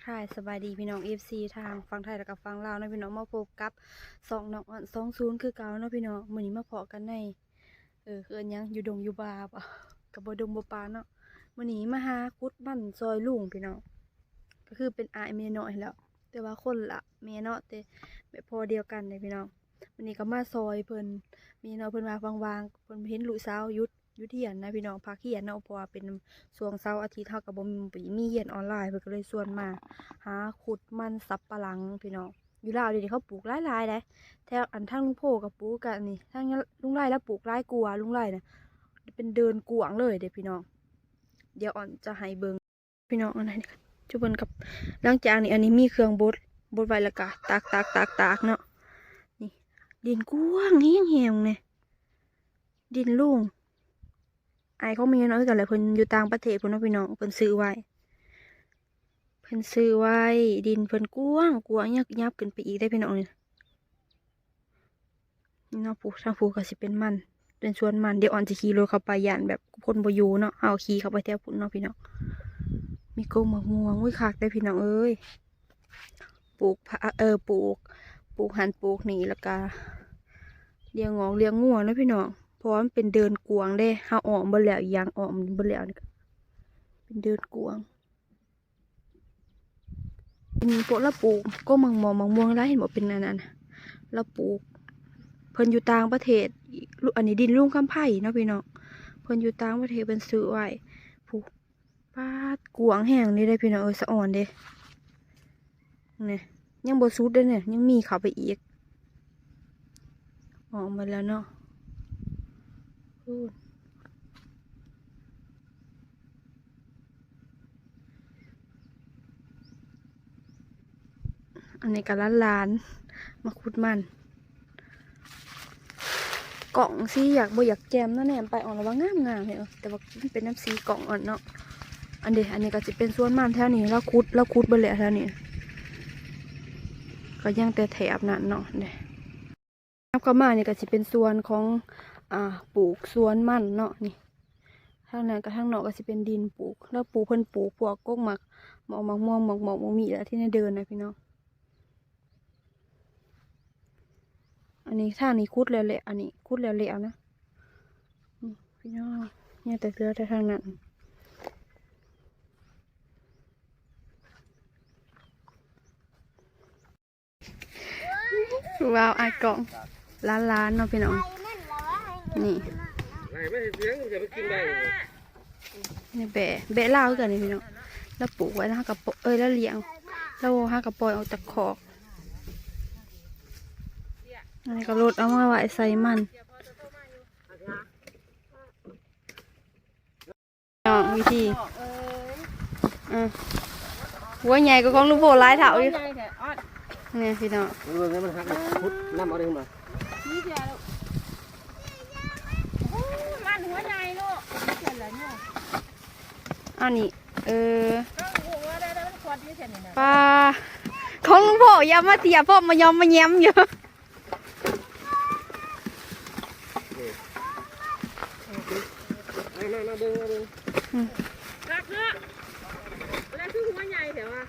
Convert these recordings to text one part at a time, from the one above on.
กทายสบายดีพี่น้อง FC ทางฟังไทยแล้วก็ฟังลาวเนาะพี่น้องมาพบกับสองน้องอ่อนสองศูนย์คือเก่าเนาะพี่น้องมื้อนี้มาเพาะกันในเออคืออันยังอยู่ดงอยู่บาบ่กับบ่ดงบ่ปาเนาะมื้อนี้มาหากุดมันซอยลุงพี่น้องก็คือเป็นอายเมียน้อยแล้ว แต่ว่าคนละเมียเนาะแต่แบบพอเดียวกันเลยพี่น้องมือนี้ก็มาซอยเพิ่นมีน้อยเพิ่นมาบางๆเพิ่นเห็นลูกสาวยุด ยุดเรียนนะพี่น้องพักเรียนเนาะเพราะว่าเป็นช่วงเสาร์อาทิตย์เท่ากับบ่มีมีเรียนออนไลน์เพิ่นก็เลยชวนมา หาขุดมันสับปะหลังพี่น้องอยู่ลาวเดี๋ยวนี้เขาปลูกหลายๆเลยแถวอันทางลุงโพกับปลูกกันนี่ทางลุงไร่แล้วปลูกหลายกลัวลุงไร่นะเป็นเดินกวางเลยเด็พี่น้อง เดี๋ยวอ่อนจะให้เบิงพี่น้องอันไหนนี่จุบนกับหลังจากนี้อันนี้มีเครื่องบดบดไว้ล้วก็ตากตากตากตากเนาะนี่ดินกว้างเฮี้ยงเฮียงเนี่ยดินลุ่ง ไอเขามีน้อยกันเลยเพิ่นอยู่ต่างประเทศเพิ่นเนพี่น้องเพิ่นซื้อไว้เพิ่นซื้อไว้ดินเพิ่นกว้างกว้างยับยับขึ้นไปอีกได้พี่น้องนี่นี่เนาะผูทางผูก็สิเป็นมันเป็นสวนมันเดี๋ยวอ่อนจะขี่รถเข้าไปยานแบบคนบอยู่เนาะเอาขี่เข้าไปแถวพุ่นเนาะพี่น้องมีโกงมะม่วงอุ้ยคักได้พี่น้องเอ้ยปลูกผักเออปลูก ปลูกหันปลูกนี่แล้วก็เลี้ยงงอกเลี้ยงงัวเนาะพี่น้อง เพราะมันเป็นเดินกวางเด้เฮาออกบ่แล้วอย่างออกบ่แล้วนี่เป็นเดินกวางมีพวกละปลูกก็มังมองมังม่วงแล้วเห็นบ่เป็นอันนั้นน่ะละปลูกเพิ่นอยู่ต่างประเทศอันนี้ดินลุ่งคำไผ่เนาะพี่น้องเพิ่นอยู่ต่างประเทศเพิ่นซื้อไว้ผูกปาดกวางแห้งนี่ได้พี่น้องเออสะอ่อนเด้เนี่ยยังบ่สุดเด้เนี่ยยังมีเขาไปอีกออกมาแล้วเนาะ พูดอันนี้ก็ล้านลานมาคุดมันกล่องสีอยากบ่อยากแจมเนาะแหนมไปออกแล้วว่างามงามเลยเอแต่ว่ามันเป็นน้ำสีกล่องอ่อนเนาะอันเดียอันนี้ก็จะเป็นส่วนมันแถวนี้แล้วคุดแล้วคุดไปเลยแถวนี้ก็ยังแต่แถบนั้นเนาะเนี่ยนับเข้ามานี่ยก็จะเป็นส่วนของ อ่าปลูกสวนมันเนาะนี่ทางนั้นกับทางนอกก็สิเป็นดินปลูก แล้วปลูกเพิ่นปลูกพวกกกหมักหมอกหมักม่วงหมอกหมอกหมอกมีแล้วที่ในเดินนะพี่น้องอันนี้ทางนี้คุดแล้วแหละอันนี้คุดแล้วแหละนะพี่น้องเนี่ยแต่เกลือแต่ทางนั้นว้าวไอายกล่องล้านๆเนาะพี่น้อง นี่ไหนไม่เห็นเสียงอย่าไปกินได้นี่แบะแบะลาวคือกันนี่พี่น้องแล้วปลูกไว้แล้วห้ากระปเอ้ยแล้วเลี้ยงแล้วห้ากระปล่อยออกจากขอกอันนี้ก็รดเอามาไว้ใส่มันน้องวิธีอะหัวใหญ่ก็ของลูกโบร้ายเถาอยู่เนี่ยพี่น้องเออเนี่ยมันหักพุดน้ำเอาได้ขึ้นมา มันหัวใหญ่ลูกเขียนอะไรเนี่ย อันนี้ เออก็หัวได้แล้วมันควรที่เขียนนี่นะปลาของลุงโบอยามาเตียพ่อมายอมมาแย้มอยู่เอามามาเบิ่งมาเบิ่งรักเนาะแล้วคือหัวใหญ่เถอะวะ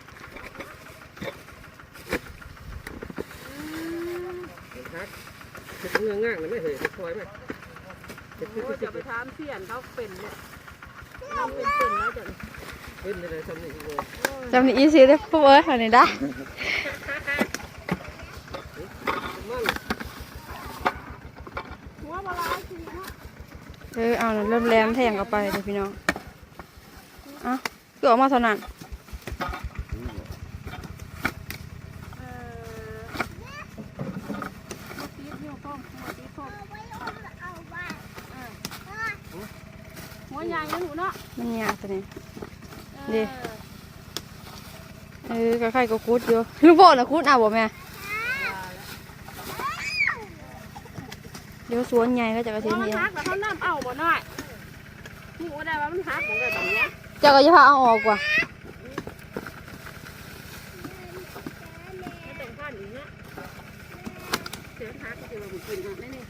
หักเห็ดเงื้อง่างเลยไม่เห็นคอยไหมเห็ดโอ้คือจะไปถามเสียนเขาเป็นเนี่ย จ้ะเป็นอะไรทำนี่โอ้จำนี้อีสิได้พูดเอ้ยอันนี้ได้มันหัวบลาสิเนาะเออเอาน่ะเริ่มแรมแทงเข้าไปเดี๋ยวพี่น้องเอะคือออกมาเท่านั้นเออตีดนิ้วโป้งหัวตีดโป้งหัวใหญ่นะหนูเนาะ มันยากตัวนี้เอดิอเออก็ใครก็คูดอยู่ลูกโบน่ะคูดเอาบ่แม่เดี๋ยวสวนใหญ่ก็จะกระเพเทียราะมมันเองหักแล้วเขาน้ำเอาบ่น้อยหมูได้ว่ามันหักของแบบนี้เจ้าก็จะพาเอาออกกว่า ไม่เป็นข้านอีกเนาะเสียงหักก็จะมาบุกกินกันนี่นี่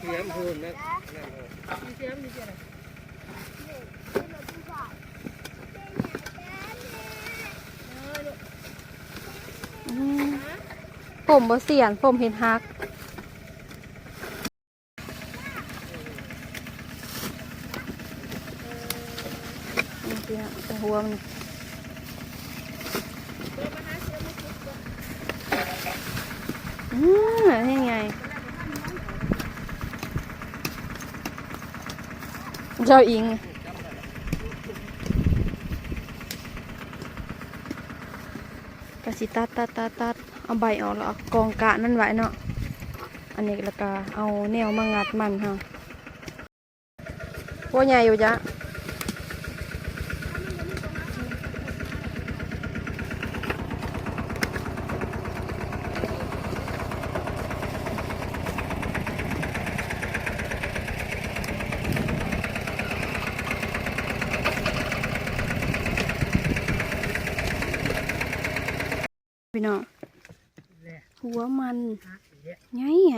เสียมพูนนะนั่นเออ มีเสียงมีเสียงอะไร ผมบ่เสียนผมเห็นฮักหัวมันอืมนี่ไงเจ้าอิงกระสิตัดตัดตัดตัด เอาใบออกแล้วเอากองกะนั่นไว้เนาะอันนี้แล้วก็เอาแนวมางัดมันค่ะว่าใหญ่อยู่จ้ะพี่น้อง หัวมันไงไง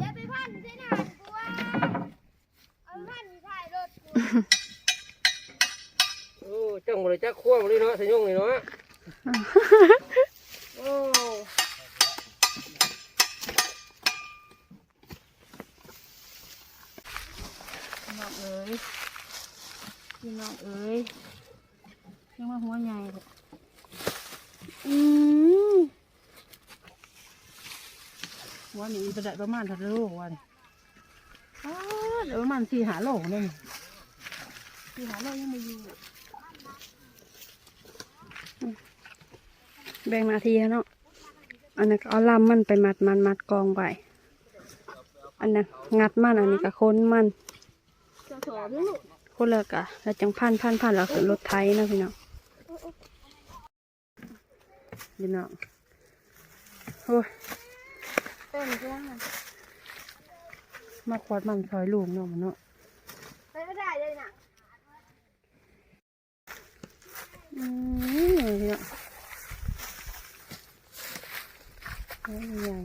อย่าไปพันเส้นหางกูว่าเอาพันอยู่ท้ายรถกูโอ้จังบ่ได้จักควงเลยเนาะสยงนี่เนาะโอ้พี่น้องเอ๋ยพี่น้องเอ๋ย ยังมาหัวใหญ่เลยอืมว่านี่ประดัประมาณทัดโลวันอ้าเดี๋ยวประมาณสี่หาโลเลยนี่สี่หาโลยังไม่อยู่แบ่งหนาทีเนาะ อันนั้นก็เอาลำมันไปมัดมันมัดกองไว้อันนั้นงัดมันอันนี้ก็ค้นมันจะสอบลูกคนละกะแล้วจังพันพันพันแล้วคือรถไถนะพี่น้อง พี่น้องโอ้ยเป็นเรื่องมาขวดมันซอยลูกเนาะมันเนาะไปไม่ได้เลยนะอืมพี่น้องโอ้ยใหญ่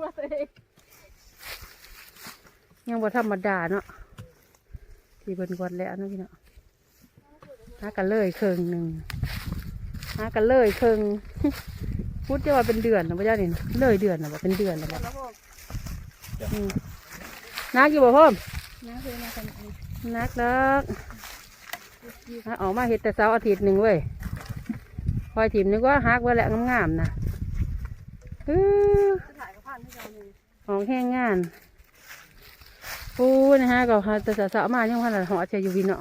ว่าตัวเองยังบ่ธรรมดาเนาะที่เบิ่นกวดแล้วเนาะพี่น้องหากันเลยเครึ่งหนึ่งหากันเลยเครึ่งพูดจะว่าเป็นเดือนนะพ่อเจ้านี่เลยเดือนนะบ่เป็นเดือนนะบ่อืมนักอยู่บ่พ่อมนะคือมากันอีกนักนักหาออกมาเห็ดแต่เสาร์อาทิตย์หนึ่งเว้ยคอยถิ่มนึกว่าฮักไว้แหละงามๆนะ ของแห้งงานปูนะฮะก็หาแต่สาวมายังพันละหอเชียอยู่วินเนาะ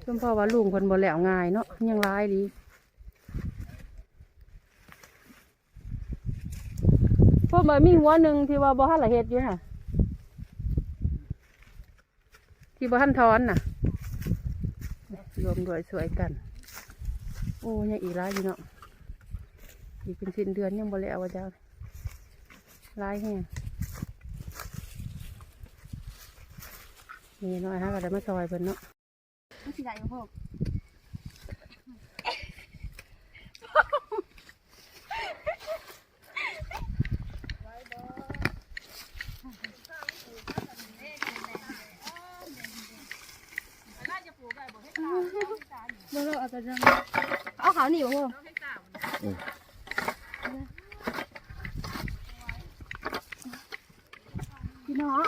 เพิ่นพ่อว่าลุงคนบ่แล้วง่ายเนาะยังร้ายดีพวกมันมีหัวหนึ่งที่ว่าบ่ทันละเฮ็ดอยู่น่ะที่บ่ทันทอนน่ะ รวมด้วยสวยกัน โอ้ยังอีกร้ายอยู่เนาะอีกเป็นสิ้นเดือนยังบ่แล้วว่าเจ้า ร้ายแห้งนี่น้อยฮะก็ได้มาซอยเพิ่นเนาะไม่สิได้พวกเมื่อเราเอาไปจังเอาขาวหนีบพวกพี่น้อง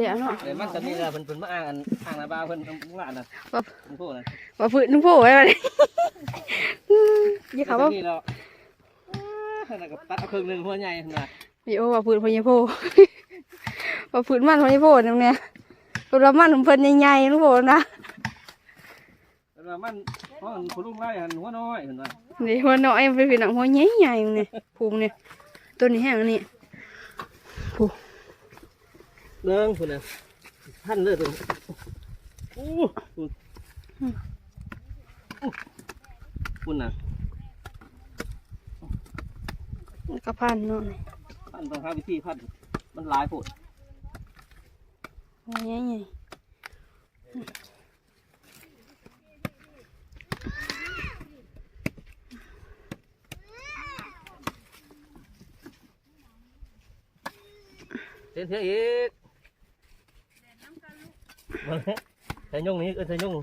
นี่ เท่าเหลียเนาะเดี๋ยวมันจะมีอะไรเพิ่นเพิ่นมาอ้างอันอ้างหน้าบ้านเพิ่นมึงว่าอันน่ะว่ามึงพูดน่ะว่าฝืนนุ่งโผล่ไว้มาเลยยี่เขาว่านี่เราขนาดกับตัดเอาครึ่งหนึงหัวใหญ่ขนาดพี่โอว่าฝืนพญโพว่าฝืนมันพญโพตรงเนี้ยตัวละมันของเพิ่นใหญ่ๆนุ่งโผล่นะแต่ว่ามันเพราะมันผู้ลุงไล่หันหัวน้อยเห็นไหมนี่หัวน้อยมันเป็นพี่น้องหัวใหญ่ๆเนี่ยภูมิเนี่ยตัวนี้แห้งอันนี้ เนื่องคุณน่ะท่านเลยตัวอู้คุณคุณน่ะแล้วก็พันเนาะนี่พันต้องหาวิธีพันมันหลายโพดโอ้ยใหญ่เส้นเสียอีก ใส่ยงนี้เออใส่ยง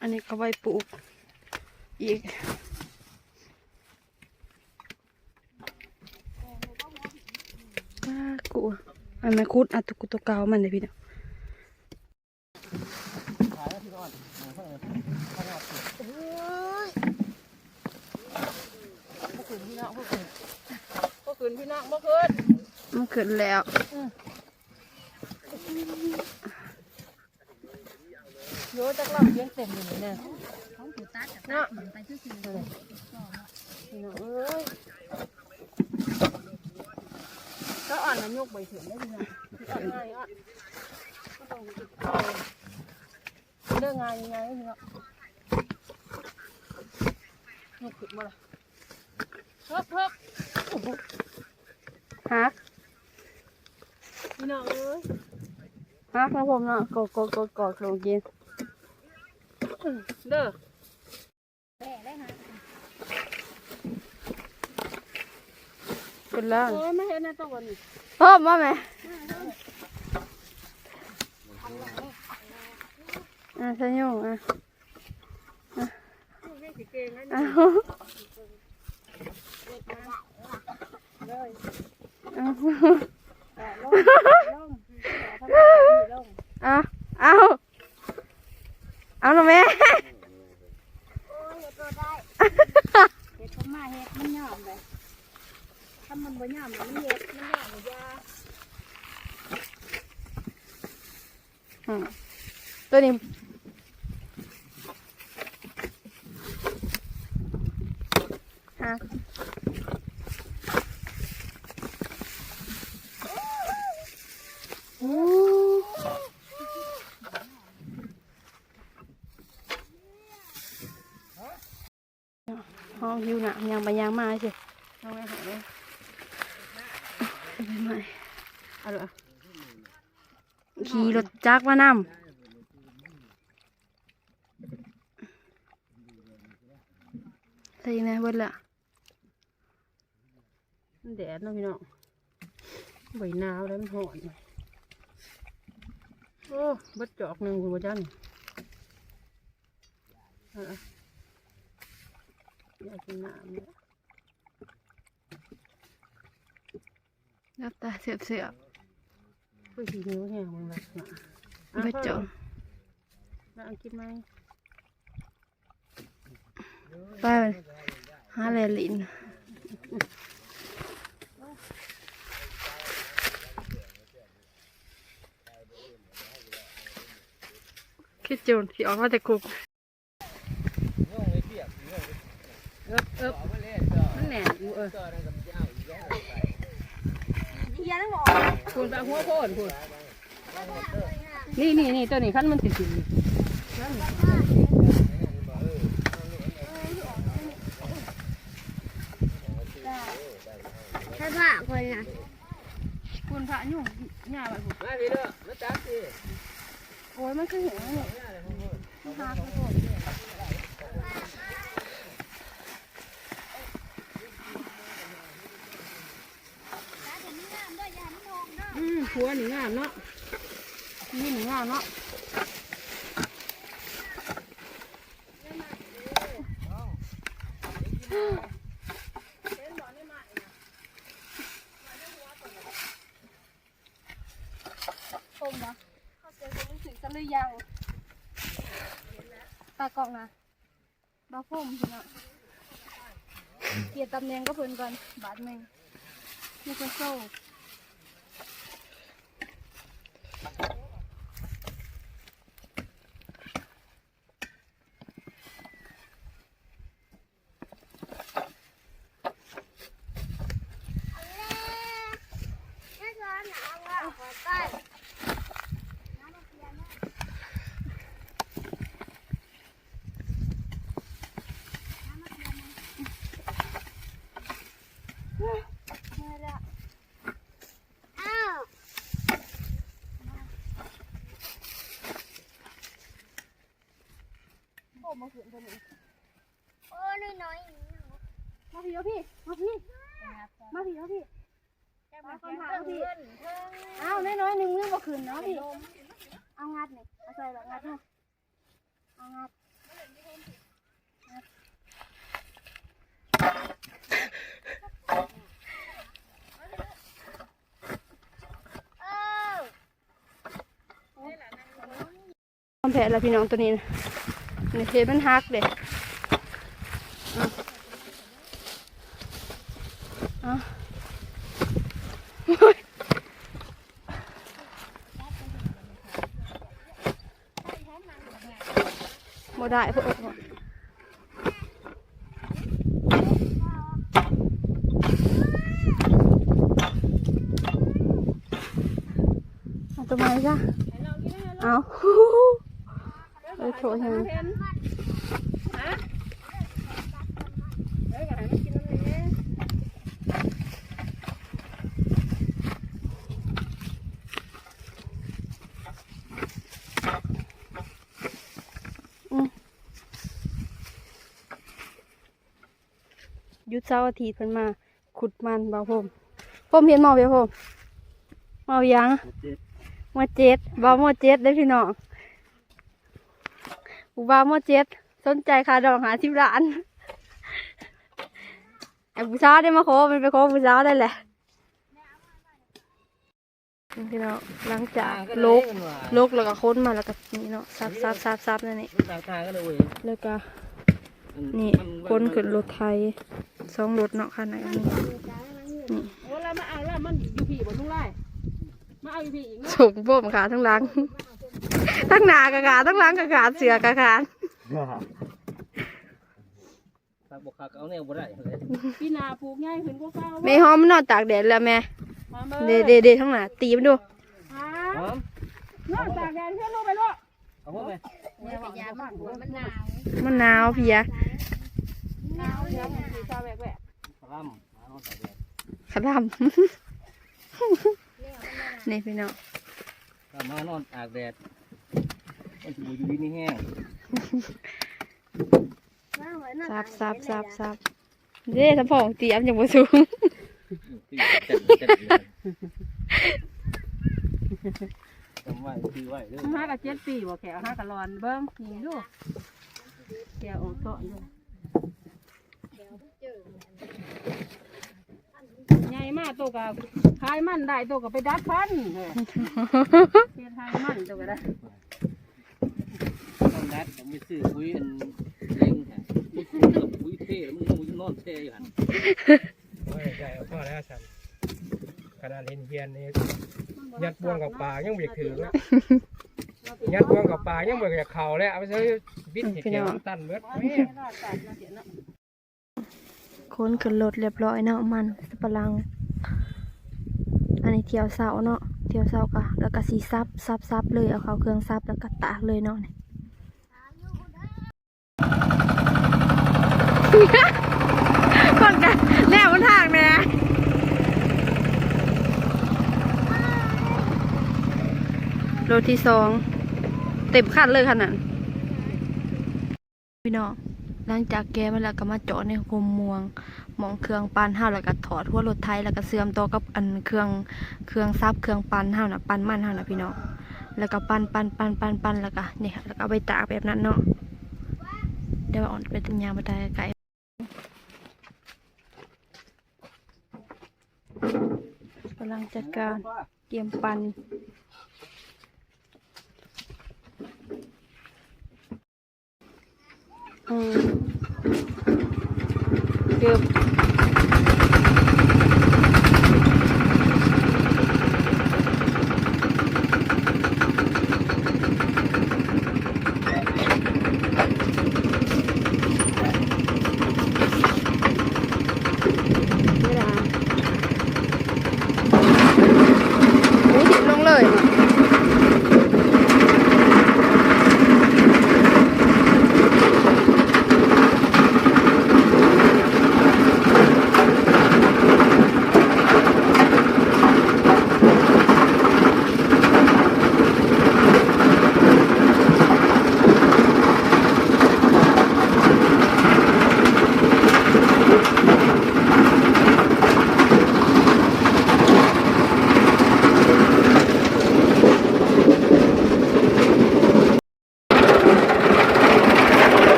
อันนี้ก็ไว้ปลูกอีกกูอันนั้นคุดอัตุกุตเกามันเลยพี่เนาะ ขายแล้วพี่น้องขนาด บ่คืนพี่น้องบ่คืนบ่คืนพี่น้องบ่คืน มัน ขึ้นแล้วโยจักลำเลี้ยงเต็มอยู่นี่เนี่ยของผู้ตัดกับตัดมันไปซื่อๆเลยพี่น้องเอ้ยก็อ่อนน้ำยกใบเถื่อนได้พี่น้องอ่อนง่ายอะก็ต้องติดต่อเรื่องงานยังไงพี่น้องยกขึ้นมาละเพิ่มเพิ่มฮัก พี่น้องเอ้ยฮักนะผมเนาะกดกดกดกดลงกินเด้อแม่ได้หาขึ้นแล้วโอ้ยไม่เห็นในตัววันนี้เพิ่มมาไหมอะใช่ยุ่งอะไม่สิเก่งนะอ้านี่วอ้า วแต่ล่มล่มทำไมล่มอ้าวอ้าเอาหน่อยแม่โอ้ยเฮ็ดตัวได้เฮ็ดเขามาเฮ็ดมันย่อมเลยถ้ามันบ่ย่อมมันเฮ็ดมันย่อมมันยาอืมตัวนี้ฮะ ห้องหิวหนะยังไปยังมาสิเอาไว้หาเลยไปใหม่เอาละขี่รถจักรมานำใส่ยังไงเบิดละมันแดดเนาะพี่น้องใบหนาวแล้วมันหอน โอ้บัดจอกหนึ่งคุณพ่อจันเอาละอยากกินน้ำเนี่ยรับตาเสียบเสียบเพื่อสีนิ้วแห้งมันแบบน่ะๆเบิดจองแล้วเอากินไหมไปหาแลลิน คิดจูนที่ออกมาแต่คุกเอิบเอิบมันแหนนอยู่เออเด้อนั่นก็จะเอกคุณไปหัวโพนคุณนี่นี่นี่ตัวนี้ขั้นมันติดติดนี่นั่นถ้าว่าคนน่ะคุณพระยุ่งหญ้าไปคุณมาพี่เด้อมาจับสิ อ้ยมันคือเห็นไหมเนี่ยมันหาข้าวโพดอืมหัวหนึ่งงามเนาะนี่หนึ่งงามเนาะ ชมนะเขาเจอจะรู้สึกจะหรือยังตากล้อง นะบาพุ่มพี่เนาะเกียรติตำแหน่งก็เพิ่นก่อนบาทหนึ่งนี่คือโซ่ถ้าซ้อนเอาว่า อ้มาขืนคนนี้โอ้น้อยๆมาพี่เอาพี่มาพี่มาพี่เอาพี่มาคนหาพี่อ้าวน้อยๆหนึ่งมือบ่ขึ้นเนาะพี่เอางัดหน่อยเอาใส่แบบงัดหน่อยเอางัดเออความแผลแล้วพี่น้องตัวนี้นะ นี่เห็นมันหักเด็อะบ่ได้พวกเอาตัวไม้จ้ะเอา เออโถยังหยุดเสาร์อาทิตย์เพิ่นมา ขุดมันบ่าวผมผมเห็นหมอเพียผมหมอยังมอเจ็ดบ่าวหมอเจ็ดได้พี่น้อง ผู้บ่าวหมอเจ็ดสนใจค่าดองหาสิบล้านไอ้ผู้สาวได้มาขอมันไปขอผู้สาวได้แหละนี่พี่น้องหลังจากลกลกแล้วก็ค้นมาแล้วก็นี่เนาะซับซับซับซับนั่นนี่ตางทางก็เลยเว้ยแล้วก็มันี่มัคนขึ้นรถไทยสองรถเนาะคันไหนอันนี้โอ้แล้วมาเอาแล้วมันอยู่พี่บ่ลุงไล่มาเอาอยู่พี่อีกเนาะส่งพ่มขาทั้งหลัง ทั้งหน้ากะขาทั้งหลังกะขาเสือกะขาถ้าบอกขาเอาแนวบ่ได้เลยพี่นาปลูกง่ายขึ้นกว่าเก่าแม่หอมมันนอนตากแดดแล้วแม่มาเบเดเดเดทั้งหน้าตีมันดูฮะหอมนอกจากแดนเพื่อนลูกไปลูกเอาเข้าไปเนี่ยเป็นยาบ้านหัวมันหนาวมันหนาวเพียหนาวเดี๋ยวมันสีชาแหวกแหวกพลัมมาเอาใส่แดดขะดำนี่พี่น้องถ้ามานอนตากแดด มันจะอยู่ดีนี่แห้งซับซับซับซับเด้ทั้งพ่องเตรียมอย่างบ่สูงตีเต็มเต็มเลยจำไว้ตีไว้เด้อห้ากับเจ็ดปีบ่แขวห้ากับรอนเบิ้งนี่ดูแขวออกโต๊ะด้วยใหญ่มากตัวกับขายมันได้ตัวกับไปดัดฟันเฮ้ยเพียนขายมันตัวก็ได้ ตอนแรกผมไปซื้อปุ๋ยอันเล็งค่ะปุ๋ยเท่แล้วมึงมึงนอนเท่อยู่หันโอ้ยใหญ่เอาพ่อแล้วสันขนาดเห็นเฮียนนี่ยัดบวงกับปลายังเบียกถือนะยัดบวงกับปลายังเบียกเข่าแล้วเอาไปใช้บิดเห็ดเกี่ยวน้ำตันเบิดแม่คนขึ้นรถเรียบร้อยเนาะมันสปะรัง อันนี้เที่ยวเสาเนาะเที่ยวเสากะแล้วก็สีซับซับซับเลยเอาเขาเครื่องซับแล้วก็ตากเลยเนาะ คนกันแนวมันทางแน่รถที่สองเต็มคันเลยขนาดพี่น้องหลังจากแกมันแล้วก็มาเจาะในโฮมมวงมองเครื่องปั้นห้าแล้วก็ถอดหัวรถไทยแล้วก็เสื่อมต่อกับอันเครื่องเครื่องซับเครื่องปั้นห้าน่ะปั้นมันห้าน่ะพี่น้องแล้วก็ปั้นปั้นปั้นปั้นปันแล้วก็เนี่ยแล้วก็เอาไปตากแบบนั้นเนาะเดี๋ยวอ่อนไปตัญญางมาได้ไกล กำลังจัดการเตรียมปันอืมเกือบเวลา หมูถิบลงเลย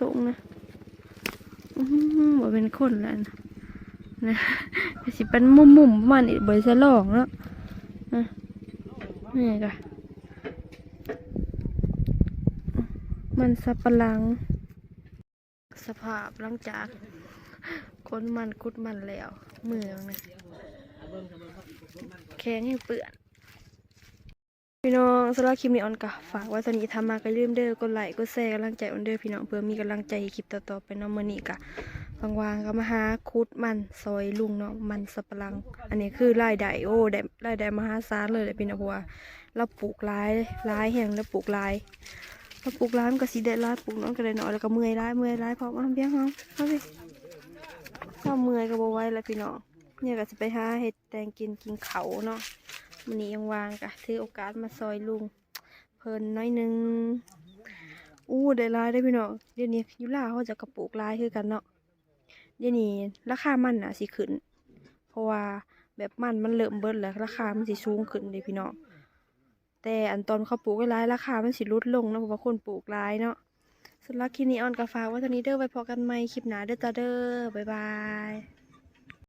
สูงนะอื้อหือบ่เป็น คนแล้วนะนะก็สิเป็นมุมมุมมาณนี้บ่ได้สลองเนาะนะนี่กะมันสับปะหลัง สภาพหลังจากคนมันคุดมันแล้วเมือมันะแข็งให้เปื่อนพี่น้องสำหรับคลิปนี้ออนกะฝากไว้ตอนนี้ทำมาก็อย่าลืมเด้อกดไลค์กดแชร์กำลังใจออนเด้อพี่น้องเพื่อมีกำลังใจคลิปต่อๆไปน้องมือนี้กะ วางก็มาหาคุดมันซอยลุงเนาะมันสับปะหลัง อันนี้คือรายได้โอ้ได้รายได้มหาศาลเลยแหละพี่น้องเพราะว่าเราปลูกลายหลายแห่งแล้วปลูกหลายเราปลูกหลายมันก็สิได้หลายปลูกน้อยก็ได้น้อยแล้วก็เมื่อยหลายเมื่อยหลายพร้อมเอาเบี้ยงเฮาเอาสิถ้าเมื่อยก็บ่ไหวแล้วพี่น้องเนี่ยก็สิไปหาเห็ดแตงกินกินเขาเนาะมันนี้ยังวางกะถือโอกาสมาซอยลุงเพิ่นน้อยนึงอู้ได้ลายได้พี่น้องเดี๋ยวนี้ยุลาวเขาจะกระปลูกหลายคือกันเนาะ เดี๋ยวนี้ราคามันน่ะสิขึ้น เพราะว่าแบบมันมันเริ่มเบิดแล้วราคามันสิสูงขึ้นเลยพี่น้องแต่อันตอนเขาปลูกไว้ายราคามันสิลดลงเนาะเพราะว่าคนปลูกร้ายเนาะสำหรับคลิปนี้ออนกาฝาว่าตอนนี้เด้อไปพอกันไหมคลิปหนาเด้อจ้าเด้อบ๊ายบาย